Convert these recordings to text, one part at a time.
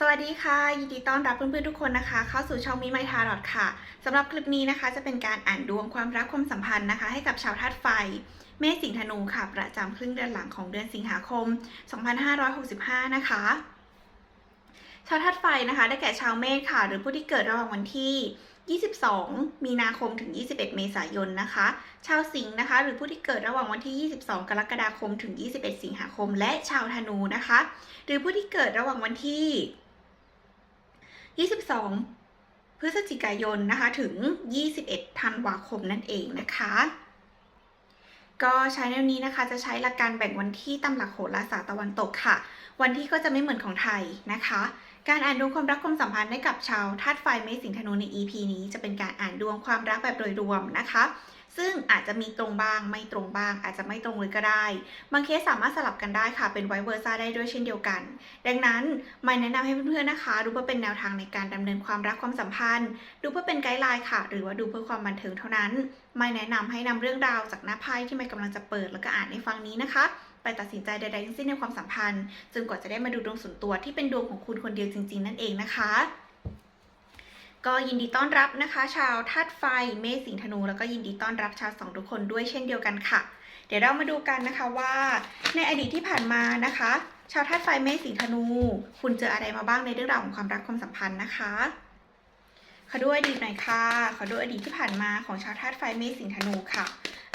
สวัสดีค่ะ ยินดีต้อนรับเพื่อนๆทุกคนนะคะ เข้าสู่ช่องมิไมทาร์ดค่ะสำหรับคลิปนี้นะคะ จะเป็นการอ่านดวงความรักความสัมพันธ์นะคะ ให้กับชาวธาตุไฟ เมษสิงห์ธนูค่ะ ประจำครึ่งเดือนหลังของเดือนสิงหาคม 2565 นะคะ ชาวธาตุไฟนะคะ ได้แก่ชาวเมษค่ะ หรือผู้ที่เกิดระหว่างวันที่ 22 มีนาคมถึง 21 เมษายนนะคะ ชาวสิงห์นะคะ หรือผู้ที่เกิดระหว่างวันที่ 22 กรกฎาคมถึง 21 สิงหาคม และชาวธนูนะคะ หรือผู้ที่เกิดระหว่างวันที่ 22 พฤศจิกายนนะคะ ถึง 21 ธันวาคมนั่นเองนะคะ ก็ใช้แนวนี้นะคะจะใช้หลักการแบ่งวันที่ตามหลักโหราศาสตร์ตะวันตกค่ะ วันที่ก็จะไม่เหมือนของไทยนะคะ การอ่านดวงความรักความสัมพันธ์ให้กับชาวธาตุไฟเมษสิงธนูใน EP นี้จะเป็นการอ่านดวงความรักแบบโดยรวมนะคะ ซึ่งอาจจะมีตรงบ้างไม่ตรงบ้าง อาจจะไม่ตรงเลยก็ได้ บางเคสสามารถสลับกันได้ค่ะเป็นไวเวอร์ซ่าได้ด้วยเช่นเดียวกัน ดังนั้นไม่แนะนำให้เพื่อนๆนะคะ ดูเพื่อเป็นแนวทางในการดำเนินความรักความสัมพันธ์ ดูเพื่อเป็นไกด์ไลน์ค่ะ หรือว่าดูเพื่อความบันเทิงเท่านั้น ไม่แนะนำให้นำเรื่องราวจากหน้าไพ่ที่ไม่กำลังจะเปิดแล้วก็อ่านในฟังนี้นะคะไปตัดสินใจใดๆทั้งสิ้นในความสัมพันธ์จนกว่าจะได้มาดูดวงส่วนตัวที่เป็นดวงของคุณคนเดียวจริง ๆ นั่นเองนะคะ ก็ยินดีต้อนรับนะคะ ชาวธาตุไฟเมษสิงธนู แล้วก็ยินดีต้อนรับชาวสองทุกคนด้วยเช่นเดียวกันค่ะ เดี๋ยวเรามาดูกันนะคะว่า ในอดีตที่ผ่านมานะคะ ชาวธาตุไฟเมษสิงธนู คุณเจออะไรมาบ้างในเรื่องราวของความรักความสัมพันธ์นะคะขอดูอดีตหน่อยค่ะขอดูอดีตที่ผ่านมาของชาวธาตุไฟเมษสิงธนูค่ะ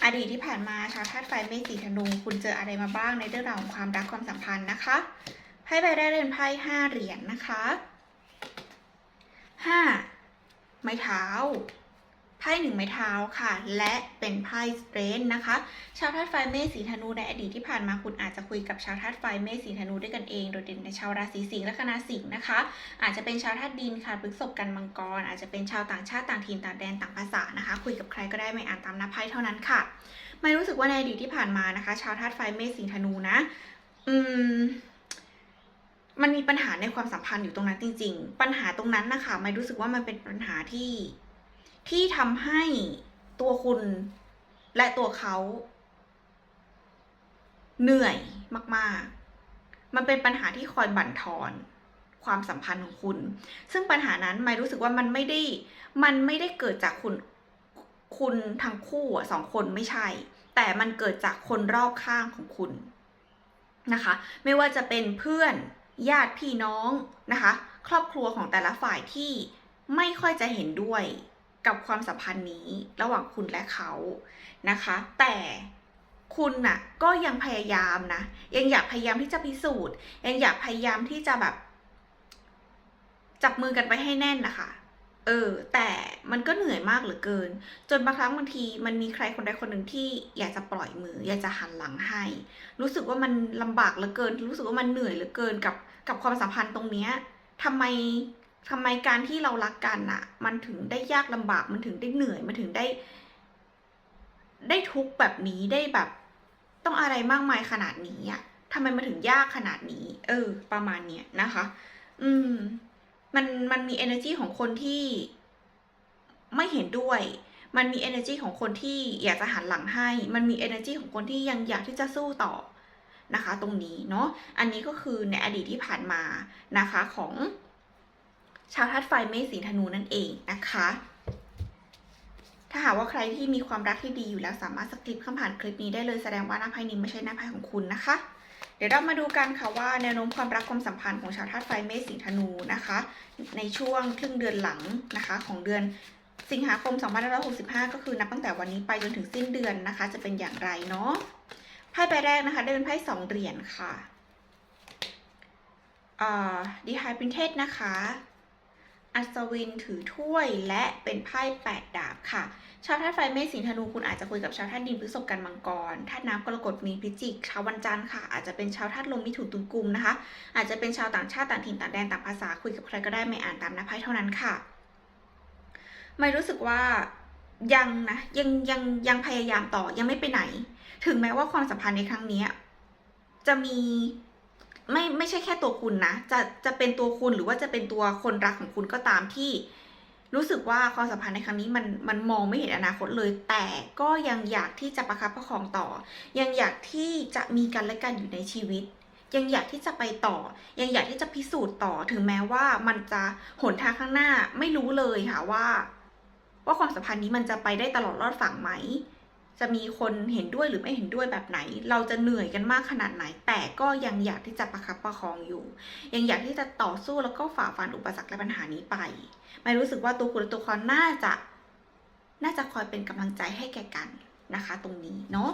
อดีตที่ผ่านมาชาวธาตุไฟเมษสิงธนู คุณเจออะไรมาบ้างในเรื่องราวของความรักความสัมพันธ์นะคะไพ่ใบแรกเป็นไพ่ห้าเหรียญนะคะห้า ไม้เท้า ไพ่หนึ่งไม้เท้าค่ะ และเป็นไพ่สเตรนนะคะ ชาวธาตุไฟเมษสีธนูในอดีตที่ผ่านมาคุณอาจจะคุยกับชาวธาตุไฟเมษสีธนูด้วยกันเองโดยเด่นในชาวราศีสิงห์และคณะสิงห์นะคะ อาจจะเป็นชาวธาตุดินค่ะพฤษภกันมังกร อาจจะเป็นชาวต่างชาติต่างถิ่นต่างแดนต่างภาษานะคะ คุยกับใครก็ได้ไม่อ่านตามหน้าไพ่เท่านั้นค่ะ ไม่รู้สึกว่าในอดีตที่ผ่านมานะคะ ชาวธาตุไฟเมษสิงห์ธนูนะ อืม มันมีปัญหาในความสัมพันธ์อยู่ตรงนั้นจริง ๆ ปัญหาตรงนั้นนะคะไม่รู้สึกว่ามันเป็นปัญหาที่ที่ทำให้ตัวคุณและตัวเขาเหนื่อยมาก ๆ มันเป็นปัญหาที่คอยบั่นทอนความสัมพันธ์ของคุณ ซึ่งปัญหานั้นไม่รู้สึกว่ามันไม่ได้ มันไม่ได้เกิดจากคุณ คุณทั้งคู่สองคนไม่ใช่ แต่มันเกิดจากคนรอบข้างของคุณนะคะ ไม่ว่าจะเป็นเพื่อน ญาติพี่น้องนะคะ ครอบครัวของแต่ละฝ่ายที่ไม่ค่อยจะเห็นด้วยกับความสัมพันธ์นี้ระหว่างคุณและเขานะคะ แต่คุณน่ะก็ยังพยายามนะ ยังอยากพยายามที่จะพิสูจน์ ยังอยากพยายามที่จะแบบ จับมือกันไปให้แน่นนะคะ เออ แต่มันก็เหนื่อยมากเหลือเกิน จนบางครั้งบางทีมันมีใครคนใดคนหนึ่งที่อยากจะปล่อยมือ อยากจะหันหลังให้ รู้สึกว่ามันลำบากเหลือเกิน รู้สึกว่ามันเหนื่อยเหลือเกินกับกับความสัมพันธ์ตรงเนี้ยทำไมทำไมการที่เรารักกันอะมันถึงได้ยากลำบากมันถึงได้เหนื่อยมันถึงได้ ได้ทุกแบบนี้ได้แบบ ต้องอะไรมากมายขนาดนี้อะทำไมมันถึงยากขนาดนี้ เออ ประมาณเนี้ยนะคะ อืม มันมันมี energy ของคนที่ไม่เห็นด้วย มันมี energy ของคนที่อยากจะหันหลังให้ มันมี energy ของคนที่ยังอยากที่จะสู้ต่อนะคะ ตรงนี้เนาะ อันนี้ก็คือในอดีตที่ผ่านมานะคะของชาวธาตุไฟเมษสิงห์ธนูนั่นเองนะคะ ถ้าหากว่าใครที่มีความรักที่ดีอยู่แล้วสามารถสกิปข้ามผ่านคลิปนี้ได้เลยแสดงว่าหน้าไพ่นี้ไม่ใช่หน้าไพ่ของคุณนะคะ ดี๋ยวเรามาดูกันค่ะว่าแนวโน้มความรักความสัมพันธ์ของชาวธาตุไฟเมษสิงห์ธนูนะคะ ในช่วงครึ่งเดือนหลังนะคะของเดือนสิงหาคม 2565 ก็คือนับตั้งแต่วันนี้ไปจนถึงสิ้นเดือนนะคะ จะเป็นอย่างไรเนาะไพ่ใบแรกนะคะได้เป็นไพ่สองเหรียญค่ะดีไฮปรินเทสนะคะ อัศวินถือถ้วยและเป็นไพ่แปดดาบค่ะ ชาวธาตุไฟเมษสิงห์ธนูคุณอาจจะคุยกับชาวธาตุดินพฤษภกันมังกรธาตุน้ำกรกฎมีนพิจิกชาววันจันทร์ค่ะ อาจจะเป็นชาวธาตุลมมิถุนตุลกุมนะคะ อาจจะเป็นชาวต่างชาติต่างถิ่นต่างแดนต่างภาษาคุยกับใครก็ได้ไม่อ่านตามหน้าไพ่เท่านั้นค่ะไม่รู้สึกว่ายังนะยังยังยังพยายามต่อยังไม่ไปไหน ถึงแม้ว่าความสัมพันธ์ในครั้งนี้จะมีไม่ไม่ใช่แค่ตัวคุณนะ จะจะเป็นตัวคุณหรือว่าจะเป็นตัวคนรักของคุณก็ตามที่ รู้สึกว่าความสัมพันธ์ในครั้งนี้มันมันมองไม่เห็นอนาคตเลย แต่ก็ยังอยากที่จะประคับประคองต่อ ยังอยากที่จะมีกันและกันอยู่ในชีวิต ยังอยากที่จะไปต่อ ยังอยากที่จะพิสูจน์ต่อ ถึงแม้ว่ามันจะหนทางข้างหน้าไม่รู้เลยค่ะว่า ว่าความสัมพันธ์นี้มันจะไปได้ตลอดรอดฝั่งไหม จะมีคนเห็นด้วยหรือไม่เห็นด้วยแบบไหน เราจะเหนื่อยกันมากขนาดไหน แต่ก็ยังอยากที่จะประคับประคองอยู่ ยังอยากที่จะต่อสู้แล้วก็ฝ่าฟันอุปสรรคและปัญหานี้ไป ไม่รู้สึกว่าตัวคุณและตัวเขาน่าจะ น่าจะคอยเป็นกำลังใจให้แก่กันนะคะ ตรงนี้เนาะ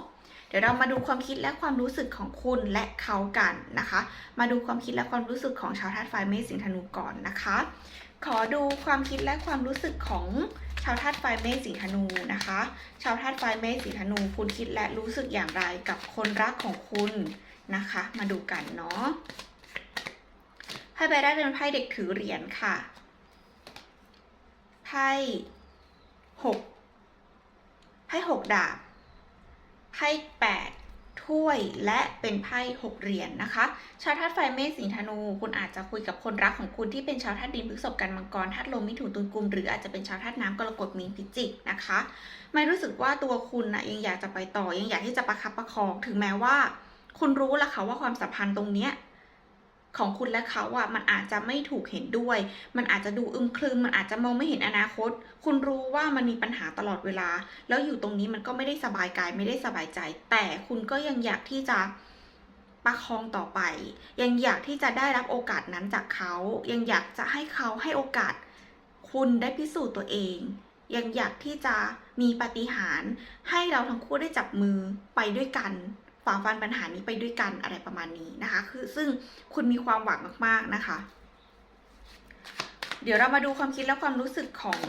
เดี๋ยวเรามาดูความคิดและความรู้สึกของคุณและเขากันนะคะ มาดูความคิดและความรู้สึกของชาวธาตุไฟเมษสิงห์ธนูก่อนนะคะ ขอดูความคิดและความรู้สึกของาวธาตุไฟเมษสิงห์ธนูนะคะ ชาวธาตุไฟเมษสิงห์ธนู คุณคิดและรู้สึกอย่างไรกับคนรักของคุณนะคะ มาดูกันเนาะไพ่ใบแรกเป็นไพ่เด็กถือเหรียญค่ะ ไพ่หกไพ่หกดาบ ไพ่แปด ถ้วยและเป็นไพ่หกเหรียญนนะคะ ชาวธาตุไฟเมษสิงห์ธนู คุณอาจจะคุยกับคนรักของคุณที่เป็นชาวธาตุดินพฤษภกันมังกรธาตุลมมิถุนตุลกุมหรืออาจจะเป็นชาวธาตุน้ำกรกฎมีนพิจิกนะคะไม่รู้สึกว่าตัวคุณนะยังอยากจะไปต่อยังอยากที่จะประคับประคอง ถึงแม้ว่า คุณรู้ละค่ะว่าความสัมพันธ์ตรงเนี้ย ของคุณและเขาอะมันอาจจะไม่ถูกเห็นด้วย มันอาจจะดูอึมครึมมันอาจจะมองไม่เห็นอนาคต คุณรู้ว่ามันมีปัญหาตลอดเวลา แล้วอยู่ตรงนี้มันก็ไม่ได้สบายกายไม่ได้สบายใจ แต่คุณก็ยังอยากที่จะประคองต่อไป ยังอยากที่จะได้รับโอกาสนั้นจากเขา ยังอยากจะให้เขาให้โอกาส คุณได้พิสูจน์ตัวเอง ยังอยากที่จะมีปฏิหารให้เราทั้งคู่ได้จับมือไปด้วยกัน ฝ่าฟันปัญหานี้ไปด้วยกันอะไรประมาณนี้นะคะ คือซึ่งคุณมีความหวังมาก ๆ นะคะ เดี๋ยวเรามาดูความคิดและความรู้สึกของ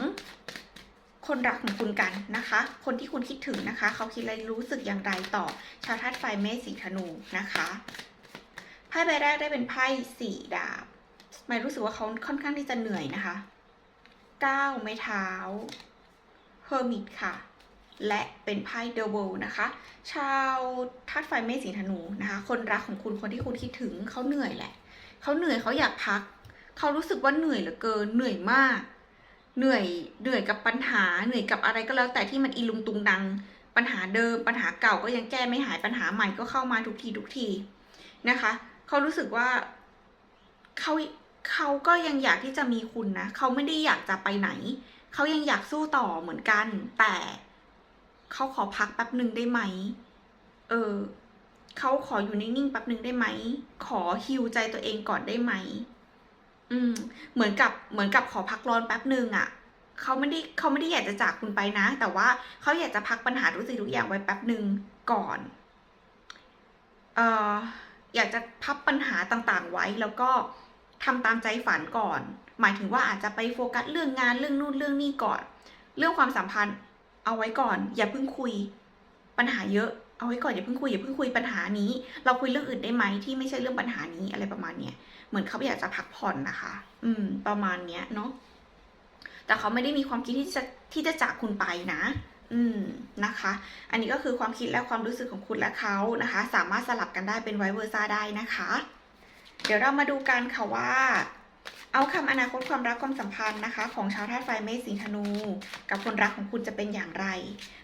คนรักของคุณกันนะคะ คนที่คุณคิดถึงนะคะ เขาคิดอะไรรู้สึกอย่างไรต่อ ชาวธาตุไฟเมษสีธนูนะคะไพ่ใบแรกได้เป็นไพ่สี่ดาบหมายรู้สึกว่าเขาค่อนข้างที่จะเหนื่อยนะคะเก้าไม้เท้าเฮอร์มิตค่ะ และเป็นไพ่เดอะเวิลนะคะ ชาวธาตุไฟเมษสีธนูนะคะ คนรักของคุณคนที่คุณคิดถึงเขาเหนื่อยแหละ เขาเหนื่อยเขาอยากพัก เขารู้สึกว่าเหนื่อยเหลือเกินเหนื่อยมาก เหนื่อยเหนื่อยกับปัญหาเหนื่อยกับอะไรก็แล้วแต่ที่มันอีลุงตุงดัง ปัญหาเดิม ปัญหาเก่าก็ยังแก้ไม่หายปัญหาใหม่ก็เข้ามาทุกทีทุกทีนะคะ เขารู้สึกว่าเขาเขาก็ยังอยากที่จะมีคุณนะ เขาไม่ได้อยากจะไปไหน เขายังอยากสู้ต่อเหมือนกัน แต่ เขาขอพักแป๊บหนึ่งได้ไหม เออ เขาขออยู่นิ่งๆแป๊บหนึ่งได้ไหม ขอฮิวใจตัวเองก่อนได้ไหม อืม เหมือนกับเหมือนกับขอพักร้อนแป๊บหนึ่งอะ่ะเขาไม่ได้เขาไม่ได้อยากจะจากคุณไปนะ แต่ว่าเขาอยากจะพักปัญหาทุกสิ่งทุกอย่างไว้แป๊บหนึ่งก่อน เอ่อ อยากจะพับปัญหาต่างๆไว้แล้วก็ทำตามใจฝันก่อน หมายถึงว่าอาจจะไปโฟกัสเรื่องงานเรื่องนู่นเรื่องนี้ก่อน เรื่องความสัมพันธ์ เอาไว้ก่อน อย่าเพิ่งคุย ปัญหาเยอะ เอาไว้ก่อนอย่าเพิ่งคุยอย่าเพิ่งคุยปัญหานี้ เราคุยเรื่องอื่นได้ไหมที่ไม่ใช่เรื่องปัญหานี้อะไรประมาณเนี้ยเหมือนเขาอยากจะพักผ่อนนะคะ อืม ประมาณเนี้ยเนาะแต่เขาไม่ได้มีความคิดที่จะที่จะจากคุณไปนะ อืมนะคะ อันนี้ก็คือความคิดและความรู้สึกของคุณและเขานะคะ สามารถสลับกันได้เป็นไวเวอร์ซ่าได้นะคะ เดี๋ยวเรามาดูกันค่ะว่า เอาคำอนาคตความรักความสัมพันธ์นะคะ ของชาวธาตุไฟเมษสิงธนู กับคนรักของคุณจะเป็นอย่างไร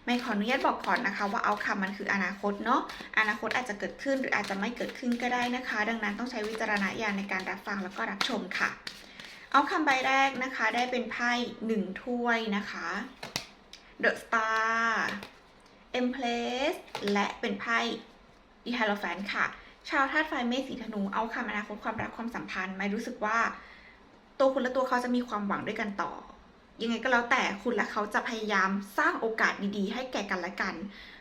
ไม่ขออนุญาตบอกก่อนนะคะ ว่าเอาคำมันคืออนาคตเนาะอนาคตอาจจะเกิดขึ้นหรืออาจจะไม่เกิดขึ้นก็ได้นะคะ ดังนั้นต้องใช้วิจารณญาณในการรับฟังแล้วก็รับชมค่ะ เอาคำใบแรกนะคะ ได้เป็นไพ่หนึ่งถ้วยนะคะ The Star Empress และเป็นไพ่ The Hierophant ค่ะ ชาวธาตุไฟเมษสีธนูเอาคำอนาคตความรักความสัมพันธ์ไม่รู้สึกว่า ตัวคุณและตัวเขาจะมีความหวังด้วยกันต่อ ยังไงก็แล้วแต่คุณและเขาจะพยายามสร้างโอกาสดีๆ ให้แก่กันและกัน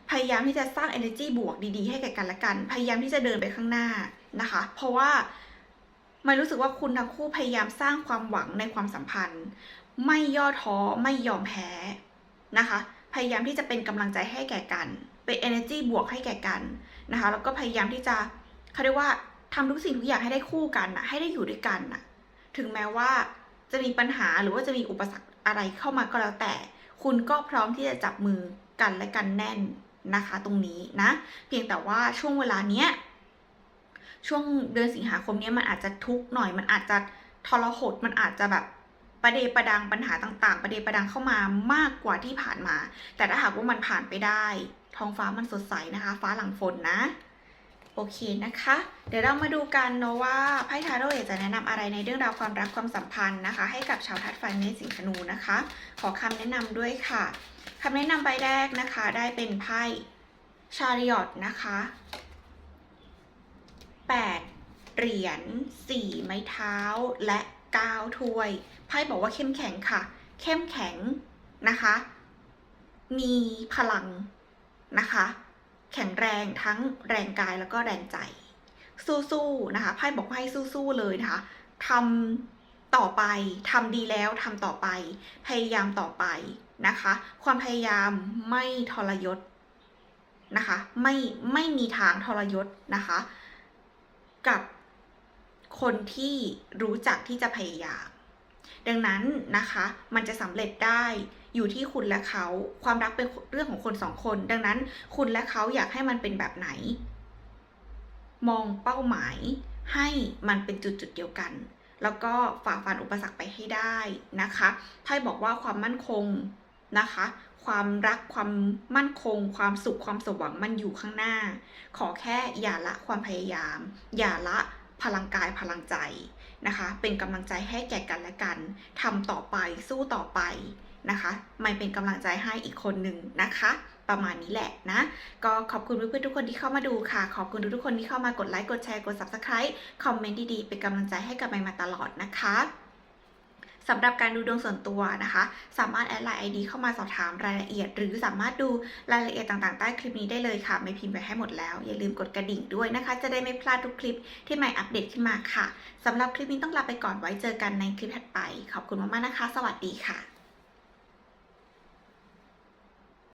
พยายามที่จะสร้าง energy บวกดีๆ ให้แก่กันและกัน พยายามที่จะเดินไปข้างหน้านะคะ เพราะว่าไม่รู้สึกว่าคุณทั้งคู่พยายามสร้างความหวังในความสัมพันธ์ ไม่ย่อท้อไม่ยอมแพ้นะคะ พยายามที่จะเป็นกำลังใจให้แก่กัน เป็น energy บวกให้แก่กันนะคะ แล้วก็พยายามที่จะ เขาเรียกว่าทำทุกสิ่งทุกอย่างให้ได้คู่กันนะให้ได้อยู่ด้วยกันนะถึงแม้ว่าจะมีปัญหาหรือว่าจะมีอุปสรรคอะไรเข้ามาก็แล้วแต่ คุณก็พร้อมที่จะจับมือกันและกันแน่นนะคะ ตรงนี้นะ เพียงแต่ว่าช่วงเวลาเนี้ยช่วงเดือนสิงหาคมเนี้ยมันอาจจะทุกข์หน่อย มันอาจจะทรหดมันอาจจะแบบประเดประดังปัญหาต่างๆ ประเดประดังเข้ามามากกว่าที่ผ่านมา แต่ถ้าหากว่ามันผ่านไปได้ ท้องฟ้ามันสดใสนะคะ ฟ้าหลังฝนนะ โอเคนะคะ เดี๋ยวเรามาดูกันเนาะว่าไพ่ทาโร่อยากจะแนะนำอะไรในเรื่องราวความรักความสัมพันธ์นะคะ ให้กับชาวทัดไฟในสิงธนูนะคะ ขอคำแนะนำด้วยค่ะคำแนะนำใบแรกนะคะ ได้เป็นไพ่ชาริอตนะคะ8เหรียญ4ไม้เท้าและ9ถ้วยไพ่บอกว่าเข้มแข็งค่ะ เข้มแข็งนะคะ มีพลังนะคะ แข็งแรงทั้งแรงกายแล้วก็แรงใจ สู้ๆนะคะไพ่บอกว่าให้สู้ๆเลยนะคะทำต่อไปทำดีแล้วทำต่อไป พยายามต่อไปนะคะ ความพยายามไม่ทรยศนะคะไม่ไม่มีทางทรยศนะคะ กับคนที่รู้จักที่จะพยายาม ดังนั้นนะคะมันจะสำเร็จได้ อยู่ที่คุณและเขา ความรักเป็นเรื่องของคนสองคน ดังนั้นคุณและเขาอยากให้มันเป็นแบบไหน มองเป้าหมายให้มันเป็นจุดจุดเดียวกัน แล้วก็ฝ่าฟันอุปสรรคไปให้ได้นะคะไพ่บอกว่าความมั่นคงนะคะ ความรักความมั่นคง ความสุขความสมหวังมันอยู่ข้างหน้า ขอแค่อย่าละความพยายาม อย่าละพลังกายพลังใจนะคะ เป็นกำลังใจให้แก่กันและกันทำต่อไปสู้ต่อไป นะคะมันเป็นกำลังใจให้อีกคนหนึ่งนะคะ ประมาณนี้แหละนะ ก็ขอบคุณเพื่อนๆทุกคนที่เข้ามาดูค่ะ ขอบคุณทุกๆคนที่เข้ามากดไลค์กดแชร์กด subscribe คอมเมนต์ดีๆ เป็นกำลังใจให้กับไมค์มาตลอดนะคะสำหรับการดูดวงส่วนตัวนะคะ สามารถแอดไลน์ ID เข้ามาสอบถามรายละเอียด หรือสามารถดูรายละเอียดต่างๆ ใต้คลิปนี้ได้เลยค่ะ ไม่พิมพ์ไปให้หมดแล้ว อย่าลืมกดกระดิ่งด้วยนะคะ จะได้ไม่พลาดทุกคลิปที่ใหม่อัปเดตขึ้นมาค่ะสำหรับคลิปนี้ต้องลาไปก่อนไว้เจอกันในคลิปถัดไป ขอบคุณมากๆนะคะ สวัสดีค่ะ